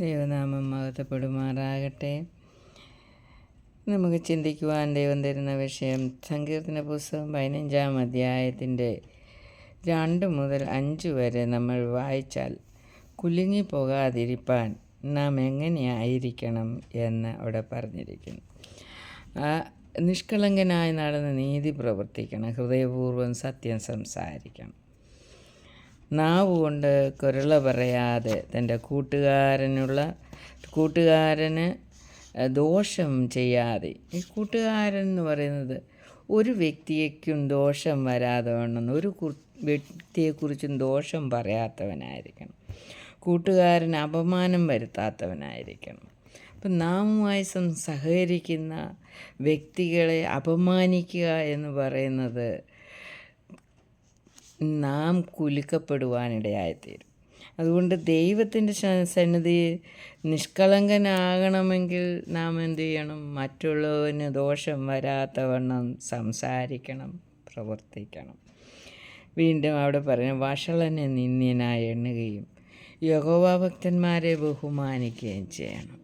ദൈവനാമം മഹത്വപ്പെടുമാറാകട്ടെ. നമുക്ക് ചിന്തിക്കുവാൻ ദൈവം തരുന്ന വിഷയം സങ്കീർത്തന പുസ്തകം പതിനഞ്ചാം അധ്യായത്തിന്റെ രണ്ട് മുതൽ അഞ്ച് വരെ നമ്മൾ വായിച്ചാൽ കുലുങ്ങി പോകാതിരിപ്പാൻ നാം എങ്ങനെയായിരിക്കണം എന്ന് അവിടെ പറഞ്ഞിരിക്കുന്നു. നിഷ്കളങ്കനായി നടന്ന് നീതി പ്രവർത്തിക്കണം. ഹൃദയപൂർവം സത്യം സംസാരിക്കണം. നാവ് കൊണ്ട് കുരള പറയാതെ തന്റെ കൂട്ടുകാരനുള്ള കൂട്ടുകാരന് ദോഷം ചെയ്യാതെ. ഈ കൂട്ടുകാരൻ എന്ന് പറയുന്നത് ഒരു വ്യക്തിയേക്കും ദോഷം വരാതെ വേണം. ഒരു വ്യക്തിയെക്കുറിച്ചും ദോഷം പറയാത്തവനായിരിക്കണം. കൂട്ടുകാരന് അപമാനം വരുത്താത്തവനായിരിക്കണം. അപ്പം നാമുമായി സഹകരിക്കുന്ന വ്യക്തികളെ അപമാനിക്കുക എന്ന് പറയുന്നത് നാം കുലുക്കപ്പെടുവാനിടയായിത്തീരും. അതുകൊണ്ട് ദൈവത്തിന്റെ സന്നിധി നിഷ്കളങ്കനാകണമെങ്കിൽ നാം എന്തു ചെയ്യണം? മറ്റുള്ളവന് ദോഷം വരാത്തവണ്ണം സംസാരിക്കണം പ്രവർത്തിക്കണം. വീണ്ടും അവിടെ പറഞ്ഞു വഷളനെ നിന്ദ്യനായി എണ്ണുകയും യഹോവാഭക്തന്മാരെ ബഹുമാനിക്കുകയും ചെയ്യണം.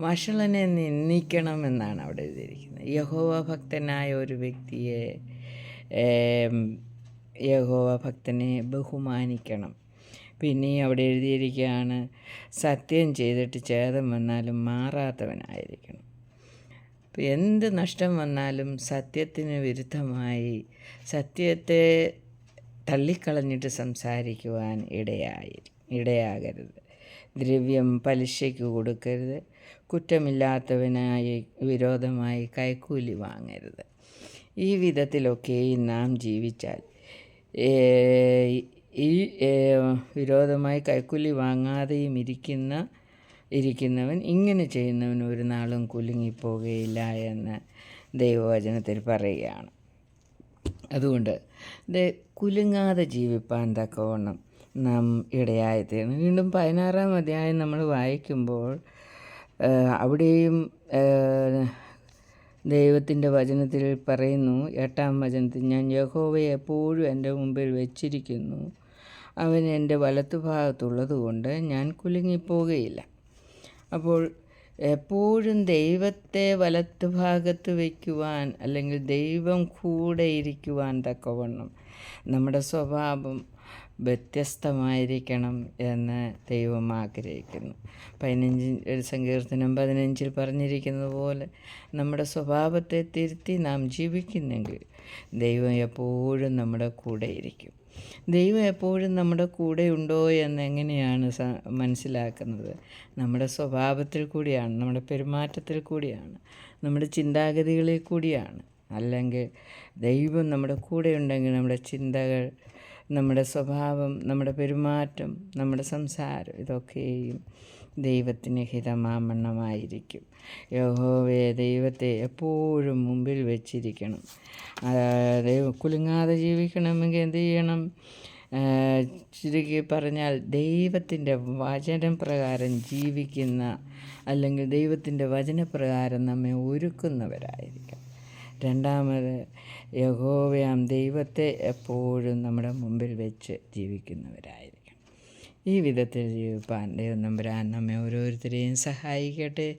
വഷളനെ നിന്ദിക്കണം എന്നാണ് അവിടെ എഴുതിയിരിക്കുന്നത്. യഹോവഭക്തനായ ഒരു വ്യക്തിയെ യഹോവ ഭക്തനെ ബഹുമാനിക്കണം. പിന്നെ അവിടെ എഴുതിയിരിക്കുകയാണ് സത്യം ചെയ്തിട്ട് ഛേദം വന്നാലും മാറാത്തവനായിരിക്കണം. എന്ത് നഷ്ടം വന്നാലും സത്യത്തിന് വിരുദ്ധമായി സത്യത്തെ തള്ളിക്കളഞ്ഞിട്ട് സംസാരിക്കുവാൻ ഇടയായി ഇടയാകരുത്. ദ്രവ്യം പലിശയ്ക്ക് കൊടുക്കരുത്. കുറ്റമില്ലാത്തവനായി വിരോധമായി കൈക്കൂലി വാങ്ങരുത്. ഈ വിധത്തിലൊക്കെയും നാം ജീവിച്ചാൽ ഈ വിരോധമായി കൈക്കൂലി വാങ്ങാതെയും ഇരിക്കുന്ന ഇരിക്കുന്നവൻ ഇങ്ങനെ ചെയ്യുന്നവൻ ഒരു നാളും കുലുങ്ങിപ്പോകുകയില്ല എന്ന് ദൈവവചനത്തിൽ പറയുകയാണ്. അതുകൊണ്ട് കുലുങ്ങാതെ ജീവിപ്പാൻ തക്കവണ്ണം നാം ഇടയായിത്തീർന്നു വീണ്ടും പതിനാറാം അധ്യായം നമ്മൾ വായിക്കുമ്പോൾ അവിടെയും ദൈവത്തിന്റെ വചനത്തിൽ പറയുന്നു എട്ടാം വചനത്തിൽ ഞാൻ യഹോവയെ എപ്പോഴും എന്റെ മുമ്പിൽ വെച്ചിരിക്കുന്നു. അവൻ എന്റെ വലത്തുഭാഗത്തുള്ളത് കൊണ്ട് ഞാൻ കുലുങ്ങിപ്പോകുകയില്ല അപ്പോൾ എപ്പോഴും ദൈവത്തെ വലത്തുഭാഗത്ത് വയ്ക്കുവാൻ അല്ലെങ്കിൽ ദൈവം കൂടെ ഇരിക്കുവാൻ തക്കവണ്ണം നമ്മുടെ സ്വഭാവം വ്യത്യസ്തമായിരിക്കണം എന്ന് ദൈവം ആഗ്രഹിക്കുന്നു. പതിനഞ്ച് സങ്കീർത്തനം പതിനഞ്ചിൽ പറഞ്ഞിരിക്കുന്നത് പോലെ നമ്മുടെ സ്വഭാവത്തെ തിരുത്തി നാം ജീവിക്കുന്നെങ്കിൽ ദൈവം എപ്പോഴും നമ്മുടെ കൂടെ ഇരിക്കും. ദൈവം എപ്പോഴും നമ്മുടെ കൂടെ ഉണ്ടോ എന്ന് എങ്ങനെയാണ് മനസ്സിലാക്കുന്നത്? നമ്മുടെ സ്വഭാവത്തിൽ കൂടിയാണ് നമ്മുടെ പെരുമാറ്റത്തിൽ കൂടിയാണ് നമ്മുടെ ചിന്താഗതികളിൽ കൂടിയാണ്. അല്ലെങ്കിൽ ദൈവം നമ്മുടെ കൂടെ ഉണ്ടെങ്കിൽ നമ്മുടെ ചിന്തകൾ നമ്മുടെ സ്വഭാവം നമ്മുടെ പെരുമാറ്റം നമ്മുടെ സംസാരം ഇതൊക്കെയും ദൈവത്തിന് ഹിതമാമണ്ണമായിരിക്കും. യഹോവയെ ദൈവത്തെ എപ്പോഴും മുമ്പിൽ വെച്ചിരിക്കണം. അതായത് കുലുങ്ങാതെ ജീവിക്കണമെങ്കിൽ എന്ത് ചെയ്യണം? ചുരുക്കി പറഞ്ഞാൽ ദൈവത്തിന്റെ വചനം പ്രകാരം ജീവിക്കുന്ന അല്ലെങ്കിൽ ദൈവത്തിന്റെ വചനപ്രകാരം നമ്മെ ഒരുക്കുന്നവരായിരിക്കണം. രണ്ടാമത് യഹോവയാം ദൈവത്തെ എപ്പോഴും നമ്മുടെ മുമ്പിൽ വെച്ച് ജീവിക്കുന്നവരായിരിക്കണം. ഈ വിധത്തിൽ ജീവിപ്പാൻ ദൈവം നമ്പുരാൻ നമ്മെ ഓരോരുത്തരെയും സഹായിക്കട്ടെ.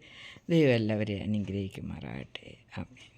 ദൈവം എല്ലാവരെയും അനുഗ്രഹിക്കുമാറാകട്ടെ. ആമേ